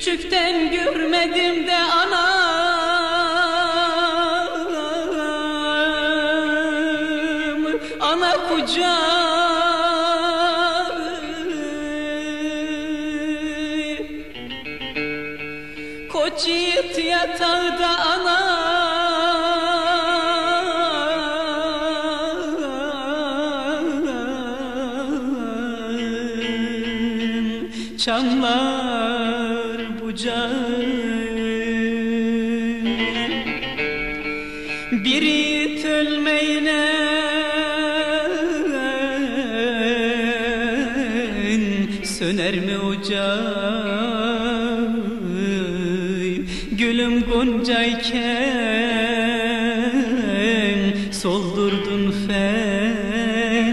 Küçükten görmedim de ana. Ana kucağı Koç yiğit yatağda anam Çamlar bucağı Bir yiğit ölmeyine Söner mi ocağı Gülüm goncayken Soldurdun felek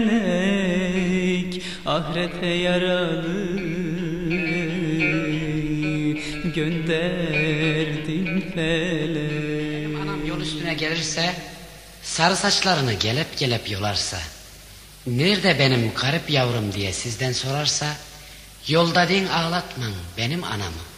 Ahirete yaralı Gönderdin felek. Anam yol üstüne gelirse Sarı saçlarını gelip gelip yolarsa Nerede benim garip yavrum diye sizden sorarsa Yolda din ağlatman benim anamı